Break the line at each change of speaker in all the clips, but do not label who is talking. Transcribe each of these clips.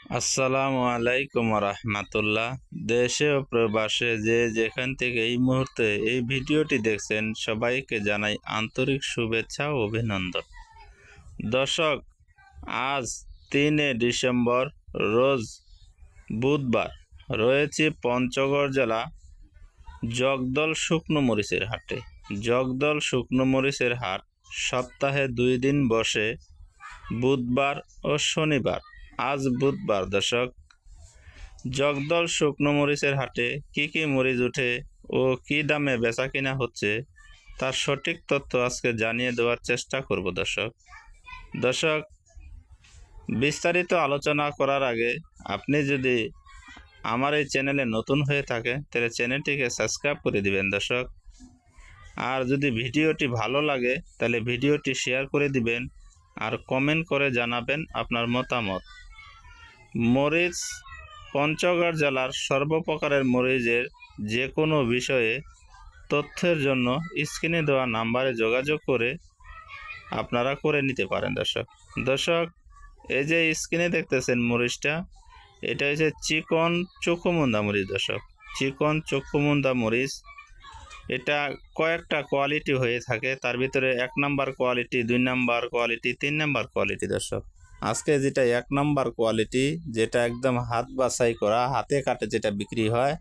আসসালামু আলাইকুম রহমাতুল্লাহ। দেশে ও প্রবাসে যে যেখান থেকে এই মুহূর্তে এই ভিডিওটি দেখছেন, সবাইকে জানাই আন্তরিক শুভেচ্ছা ও অভিনন্দন। দর্শক, আজ তিনে ডিসেম্বর, রোজ বুধবার রয়েছে পঞ্চগড় জেলা জগদল শুকনো মরিচের হাটে। জগদল শুকনো মরিচের হাট সপ্তাহে দুই দিন বসে, বুধবার ও শনিবার। আজ বুধবার, দর্শক। জগদল শুকনো মরিচের হাটে কি কি মরিচ উঠে ও কি দামে বেচা কিনা হচ্ছে, তার সঠিক তথ্য আজকে জানিয়ে দেওয়ার চেষ্টা করব, দর্শক। দর্শক, বিস্তারিত আলোচনা করার আগে আপনি যদি আমার এই চ্যানেলে নতুন হয়ে থাকে তাহলে চ্যানেলটিকে সাবস্ক্রাইব করে দিবেন, দর্শক। আর যদি ভিডিওটি ভালো লাগে, তাহলে ভিডিওটি শেয়ার করে দিবেন আর কমেন্ট করে জানাবেন আপনার মতামত। মরিচ পঞ্চগড় জেলার সর্বপ্রকারের মরিচের যে কোনো বিষয়ে তথ্যের জন্য স্ক্রিনে দেওয়া নাম্বারে যোগাযোগ করে আপনারা করে নিতে পারেন, দর্শক। দর্শক, এই যে স্ক্রিনে দেখতেছেন মরিচটা, এটা হচ্ছে চিকন চক্ষুমুন্দা মরিচ, দর্শক। চিকন চক্ষুমুন্দা মরিচ, এটা কয়েকটা কোয়ালিটি হয়ে থাকে। তার ভিতরে এক নাম্বার কোয়ালিটি, দুই নাম্বার কোয়ালিটি, তিন নাম্বার কোয়ালিটি, দর্শক। আজকে যেটা এক নাম্বার কোয়ালিটি যেটা একদম হাত বাছাই করা, হাতে কাটে যেটা বিক্রি হয়,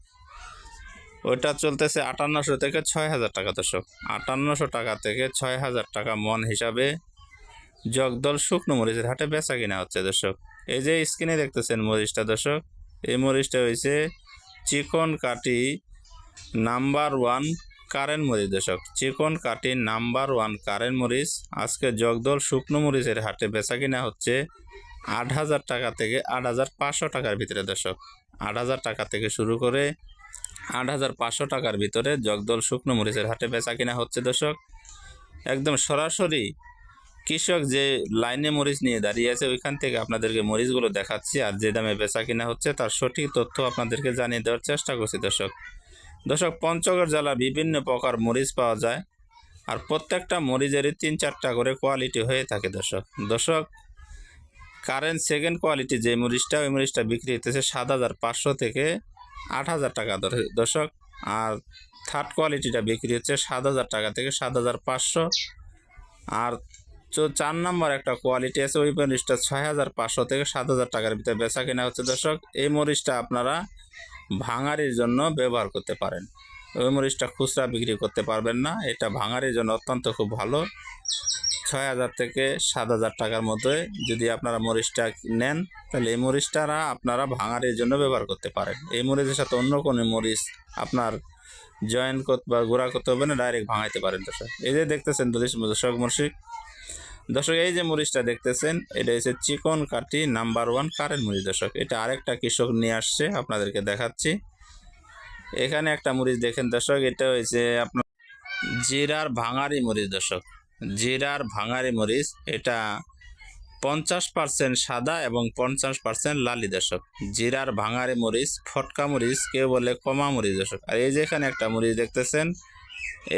ওইটা চলতেছে আটান্নশো থেকে ছয় হাজার টাকা দর্শক। আটান্নশো টাকা থেকে ছয় হাজার টাকা মন হিসাবে জগদল শুকনো মরিচের হাটে বেচা কিনা হচ্ছে দর্শক। এই যে স্ক্রিনে দেখতেছেন মরিচটা দর্শক, এই মরিচটা হয়েছে চিকন কাটি নাম্বার ওয়ান কারেন্ট মরিচ দর্শক, চিকন কাটি নাম্বার ওয়ান কারেন মরিচ। আজকে জগদল শুকনো মরিচের হাটে বেচা কিনা হচ্ছে আট হাজার টাকা থেকে আট হাজার পাঁচশো টাকার ভিতরে দর্শক। আট হাজার টাকা থেকে শুরু করে আট হাজার পাঁচশো টাকার ভিতরে জগদল শুকনো মরিচের হাটে বেচা কিনা হচ্ছে দর্শক। একদম সরাসরি কৃষক যে লাইনে মরিচ নিয়ে দাঁড়িয়ে আছে, ওইখান থেকে আপনাদেরকে মরিচগুলো দেখাচ্ছি আর যে দামে বেচা কিনা হচ্ছে তার সঠিক তথ্য আপনাদেরকে জানিয়ে দেওয়ার চেষ্টা করছি দর্শক। দর্শক, পঞ্চগড় জেলা বিভিন্ন প্রকার মরিচ পাওয়া যায় আর প্রত্যেকটা মরিচেরই তিন চারটা করে কোয়ালিটি হয়ে থাকে দর্শক। দর্শক কারেন্ট সেকেন্ড কোয়ালিটি যে মরিচটা, ওই মরিচটা বিক্রি হতেছে সাত হাজার পাঁচশো থেকে আট হাজার টাকা দর- দর্শক, আর থার্ড কোয়ালিটিটা বিক্রি হচ্ছে সাত হাজার টাকা থেকে সাত হাজার পাঁচশো। আর চার নম্বর একটা কোয়ালিটি আছে, ওই মরিচটা ছয় হাজার পাঁচশো থেকে সাত হাজার টাকার ভিতরে বেচা কেনা হচ্ছে দর্শক। এই মরিচটা আপনারা ভাঙারির জন্য ব্যবহার করতে পারেন। ওই মরিচটা খুচরা বিক্রি করতে পারবেন না। এটা ভাঙারির জন্য অত্যন্ত খুব ভালো। ছয় হাজার থেকে সাত হাজার টাকার মধ্যে যদি আপনারা মরিচটা নেন, তাহলে এই মরিচটারা আপনারা ভাঙারির জন্য ব্যবহার করতে পারেন। এই মরিচের সাথে অন্য কোনো মরিচ আপনার জয়েন করতে বা গুঁড়া করতে হবে না ডাইরেক্ট ভাঙাইতে পারেন। দর্শক, এই যে দেখতেছেন দর্শক মর্শিক দর্শক, এই যে মরিচটা দেখতেছেন, এটা হচ্ছে চিকন কাঠি নাম্বার ওয়ান কারেন্ট মরিচ দর্শক। এটা আরেকটা কৃষক নিয়ে আসছে, আপনাদেরকে দেখাচ্ছি। এখানে একটা মরিচ দেখেন, দর্শক, এটা হয়েছে আপনার জিরার ভাঙারি মরিচ দর্শক। জিরার ভাঙারি মরিচ এটা পঞ্চাশ পার্সেন্ট সাদা এবং পঞ্চাশ পার্সেন্ট লালি, দর্শক। জিরার ভাঙারি মরিচ ফটকা মরিচ কেউ বলে কমা মরিচ দর্শক। আর এই যে এখানে একটা মরিচ দেখতেছেন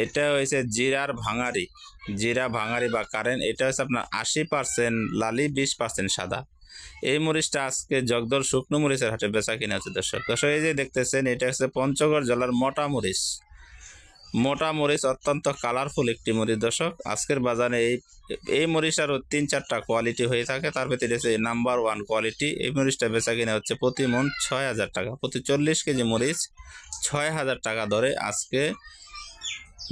এটা হয়েছে জিরার ভাঙারি। জিরা, ভাঙারি বা কারেন্ট, এটা হচ্ছে আপনার আশি পার্সেন্ট লালি বিশ পার্সেন্ট সাদা। এই মরিচটা আজকে জগদল শুকনো মরিচের হাটে বেচা কিনা হচ্ছে দর্শক। দর্শক, এই যে দেখতেছেন, এটা হচ্ছে পঞ্চগড় জেলার মোটা মরিচ। মোটা মরিচ অত্যন্ত কালারফুল একটি মরিচ দর্শক। আজকের বাজারে এই এই মরিচটারও তিন চারটা কোয়ালিটি হয়ে থাকে। তার ভিতরে হচ্ছে নাম্বার ওয়ান কোয়ালিটি এই মরিচটা বেচা কিনা হচ্ছে প্রতি মন ছয় হাজার টাকা। প্রতি চল্লিশ কেজি মরিচ ছয় হাজার টাকা ধরে আজকে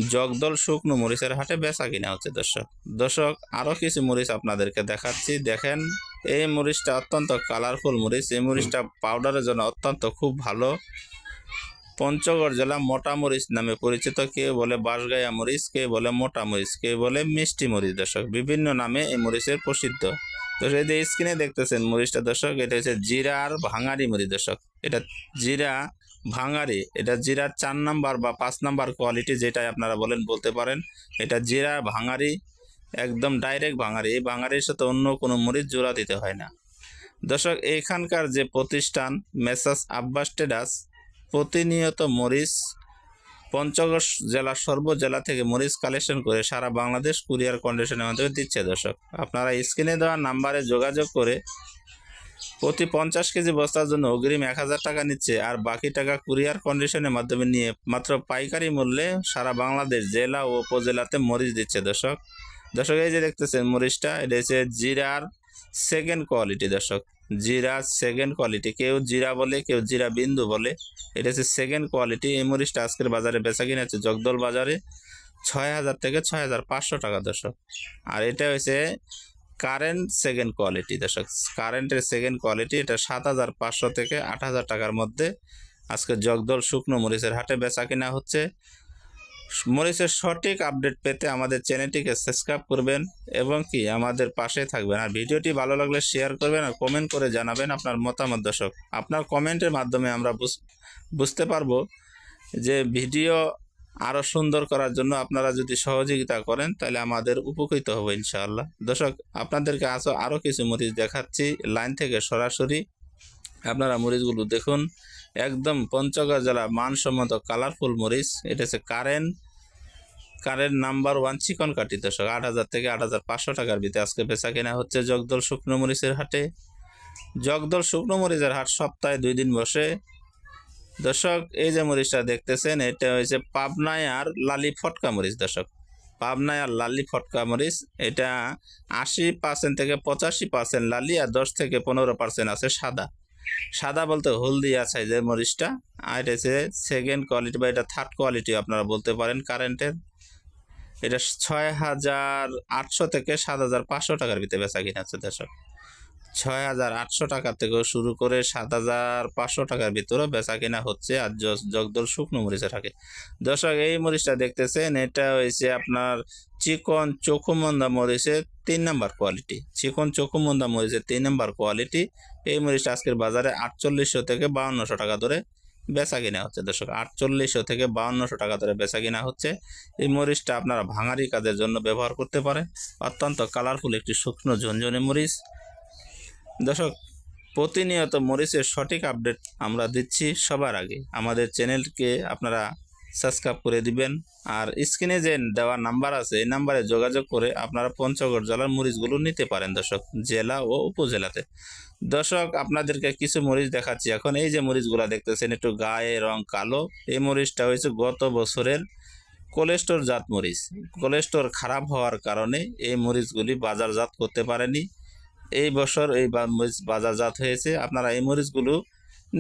জগদল শুকনো মরিচের হাটে বেচা কিনা হচ্ছে দর্শক। দর্শক আরও কিছু মরিচ আপনাদেরকে দেখাচ্ছি। দেখেন, এই মরিচটা অত্যন্ত কালারফুল মরিচ। এই মরিচটা পাউডারের জন্য অত্যন্ত খুব ভালো। পঞ্চগড় জেলা মোটা মরিচ নামে পরিচিত। কেউ বলে বাঁশগায়া মরিচ, কেউ বলে মোটা মরিচ, কেউ বলে মিষ্টি মরিচ দর্শক। বিভিন্ন নামে এই মরিচের প্রসিদ্ধ। তো এই যে স্ক্রিনে দেখতেছেন মরিচটা দর্শক, এটা হচ্ছে জিরার ভাঙারি মরিচ দর্শক। এটা জিরা ভাঙারি, এটা জিরার চার নাম্বার বা পাঁচ নাম্বার কোয়ালিটি যেটাই আপনারা বলেন, বলতে পারেন, এটা জিরা ভাঙারি, একদম ডাইরেক্ট ভাঙারি, এই ভাঙারির সাথে অন্য কোনো মরিচ জোড়া দিতে হয় না। দর্শক, এখানকার যে প্রতিষ্ঠান মেসাস আব্বাস টেডাস প্রতিনিয়ত মরিচ পঞ্চগড় জেলা থেকে মরিচ কালেকশন করে সারা বাংলাদেশ কুরিয়ার কন্ডিশনের মাধ্যমে দিচ্ছে দর্শক। আপনারা স্ক্রিনে দেওয়া নাম্বারে যোগাযোগ করে প্রতি পঞ্চাশ কেজি বস্তার জন্য অগ্রিম এক হাজার টাকা নিচ্ছে, আর বাকি টাকা কুরিয়ার কন্ডিশনের মাধ্যমে নিয়ে মাত্র পাইকারি মূল্যে সারা বাংলাদেশ জেলা ও উপজেলাতে মরিচ দিচ্ছে দর্শক। দর্শক, এই যে দেখতেছেন মরিচটা, এটা হচ্ছে জিরার সেকেন্ড কোয়ালিটি দর্শক। জিরা সেকেন্ড কোয়ালিটি কেউ জিরা বলে, কেউ জিরা বিন্দু বলে, এটা হচ্ছে সেকেন্ড কোয়ালিটি এই মরিচটা আজকের বাজারে বেচা কিনা হচ্ছে জগদল বাজারে ছয় হাজার থেকে ছয় হাজার পাঁচশো টাকা দর্শক। আর এটা হচ্ছে কারেন্ট সেকেন্ড কোয়ালিটি দর্শক কারেন্টের সেকেন্ড কোয়ালিটি এটা সাত হাজার পাঁচশো থেকে আট হাজার টাকার মধ্যে। আজকে জগদল শুকনো মরিচের হাটে বেচা কিনা হচ্ছে। মরিচের সঠিক আপডেট পেতে আমাদের চ্যানেলটিকে সাবস্ক্রাইব করবেন এবং কি আমাদের পাশে থাকবেন। আর ভিডিওটি ভালো লাগলে শেয়ার করবেন আর কমেন্ট করে জানাবেন আপনার মতামত। দর্শক, আপনার কমেন্টের মাধ্যমে আমরা বুঝ- বুঝতে পারব যে ভিডিও আরও সুন্দর করার জন্য আপনারা যদি সহযোগিতা করেন, তাহলে আমাদের উপকৃত হবে ইনশাআল্লাহ। দর্শক, আপনাদেরকে আসো আরও কিছু মরিচ দেখাচ্ছি। লাইন থেকে সরাসরি আপনারা মরিচগুলো দেখুন। একদম পঞ্চগড় জেলা মানসম্মত কালারফুল মরিচ। এটা হচ্ছে কারেন্ট কারেন্ট নাম্বার ওয়ান চিকন কাটি, দর্শক। আট হাজার থেকে আট হাজার পাঁচশো টাকার ভিতরে আজকে বেচা কেনা হচ্ছে জগদল শুকনো মরিচের হাটে। জগদল শুকনো মরিচের হাট সপ্তাহে দুই দিন বসে। দর্শক, এই যে মরিচটা দেখতেছেন, এটা হয়েছে পাবনায় আর লালি ফটকা মরিচ, দর্শক। পাবনায় আর লালি ফটকা মরিচ, এটা আশি পার্সেন্ট থেকে পঁচাশি পার্সেন্ট লালি আর দশ থেকে পনেরো পার্সেন্ট আছে সাদা। সাদা বলতে হলদিয়া সাইজের মরিচটা, আর এটা হচ্ছে সেকেন্ড কোয়ালিটি বা এটা থার্ড কোয়ালিটি আপনারা বলতে পারেন কারেন্টের এটা ছয় হাজার আটশো থেকে সাত হাজার পাঁচশো টাকার ভিতরে বেচা কিনা হচ্ছে দর্শক। ছয় হাজার আটশো টাকা থেকে শুরু করে সাত হাজার পাঁচশো টাকার ভিতরে বেচা কিনা হচ্ছে আর জগদল শুকনো মরিচে থাকে। দর্শক, এই মরিচটা দেখতেছেন, এটা হয়েছে আপনার চিকন চোখুমন্দা মরিচের তিন নাম্বার কোয়ালিটি। চিকন চোখুমন্দা মরিচের তিন নাম্বার কোয়ালিটি। এই মরিচটা আজকের বাজারে আটচল্লিশশো থেকে বাউন্নশো টাকা ধরে বেচা কিনা হচ্ছে। দর্শক, আটচল্লিশশো থেকে বাউন্নশো টাকা ধরে বেচা কিনা হচ্ছে। এই মরিচটা আপনারা ভাঙারি কাজের জন্য ব্যবহার করতে পারেন। অত্যন্ত কালারফুল একটি শুকনো ঝনঝনে মরিচ। দর্শক, প্রতিনিয়ত মরিচের সঠিক আপডেট আমরা দিচ্ছি সবার আগে। আমাদের চ্যানেলকে আপনারা সাবস্ক্রাইব করে দিবেন। আর স্ক্রিনে যে দেওয়া নাম্বার আছে, এই নাম্বারে যোগাযোগ করে আপনারা পঞ্চগড় জেলার মরিচগুলো নিতে পারেন দর্শক, জেলা ও উপজেলাতে। দর্শক, আপনাদেরকে কিছু মরিচ দেখাচ্ছি। এখন এই যে মরিচগুলো দেখতেছেন, একটু গায়ে রং কালো। এই মরিচটা হয়েছে গত বছরের কোলেস্টোর জাত মরিচ। কোলেস্টোর খারাপ হওয়ার কারণে এই মরিচগুলি বাজারজাত করতে পারেনি। এই বছর এই মরিচ বাজারজাত হয়েছে। আপনারা এই মরিচগুলো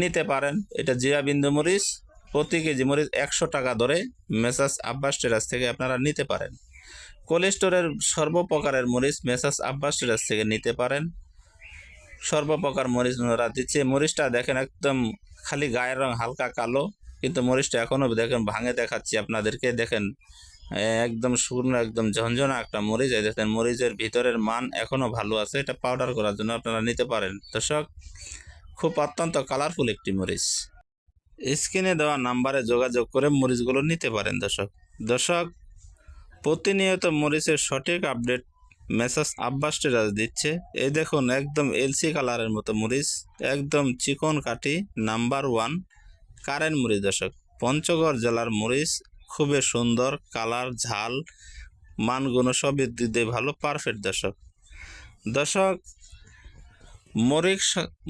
নিতে পারেন। এটা জিরা বিন্দু মরিচ, প্রতি কেজি মরিচ একশো টাকা ধরে মেসাস আব্বাস টেরাস থেকে আপনারা নিতে পারেন। কোলেস্টোরের সর্বপ্রকারের মরিচ মেসাস আব্বাস টেরাস থেকে নিতে পারেন। সর্বপ্রকার মরিচ ওরা দিচ্ছে। মরিচটা দেখেন একদম খালি গায়ের রং হালকা কালো, কিন্তু মরিচটা এখনও দেখেন ভাঙে দেখাচ্ছি আপনাদেরকে। দেখেন একদম শুকনো একদম ঝনঝনা একটা মরিচ। এই দেখেন, মরিচের ভিতরের মান এখনও ভালো আছে। এটা পাউডার করার জন্য আপনারা নিতে পারেন। দর্শক, খুব অত্যন্ত কালারফুল একটি মরিচ। স্ক্রিনে দেওয়া নাম্বারে যোগাযোগ করে মরিচগুলো নিতে পারেন দর্শক। দর্শক, প্রতিনিয়ত মরিচের সঠিক আপডেট মেসাস আব্বাস টেরাস দিচ্ছে। এই দেখুন, একদম এলসি কালারের মতো মরিচ, একদম চিকন কাঠি নাম্বার ওয়ান কারেন্ট মরিচ দর্শক। পঞ্চগড় জেলার মরিচ খুবই সুন্দর, কালার, ঝাল মানগুণ সবই দিয়ে। ভালো পারফেক্ট দর্শক। দর্শক, মরিচ,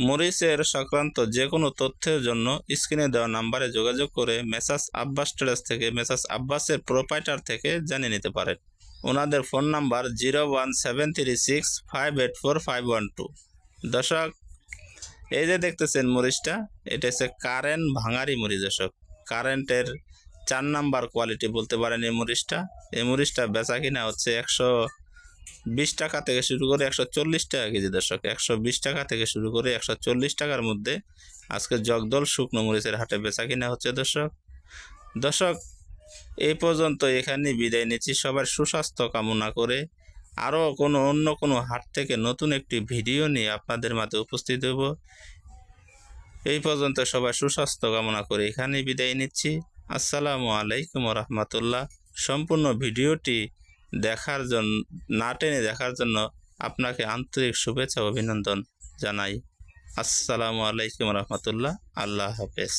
মরিচের সংক্রান্ত যে কোনো তথ্যের জন্য স্ক্রিনে দেওয়া নাম্বারে যোগাযোগ করে মেসাস আব্বাস ট্রেডার্স থেকে মেসাস আব্বাসের প্রোপাইটার থেকে জেনে নিতে পারেন। ওনাদের phone number zero one seven three six five eight four five one two. দর্শক, এই যে দেখতেছেন মরিচটা, এটা হচ্ছে কারেন্ট ভাঙারি মরিচ দর্শক। কারেন্টের চার নাম্বার কোয়ালিটি বলতে পারেন এই মরিচটা এই মরিচটা বেচা কিনা হচ্ছে একশো বিশ টাকা থেকে শুরু করে একশো চল্লিশ টাকা কেজি দর্শক। একশো বিশ টাকা থেকে শুরু করে একশো চল্লিশ টাকার মধ্যে আজকে জগদল শুকনো মরিচের হাটে বেচা কিনা হচ্ছে দর্শক। দর্শক, এই পর্যন্ত এখানে বিদায় নিচ্ছি। সবার সুস্বাস্থ্য কামনা করে আরও কোনো অন্য কোনো হাট থেকে নতুন একটি ভিডিও নিয়ে আপনাদের মাঝে উপস্থিত হব। এই পর্যন্ত সবাই সুস্বাস্থ্য কামনা করে এখানেই বিদায় নিচ্ছি। আসসালামু আলাইকুম রহমতুল্লাহ সম্পূর্ণ ভিডিওটি দেখার জন্য না টেনে দেখার জন্য আপনাকে আন্তরিক শুভেচ্ছা অভিনন্দন জানাই। আসসালামু আলাইকুম রহমতুল্লাহ আল্লাহ হাফেজ।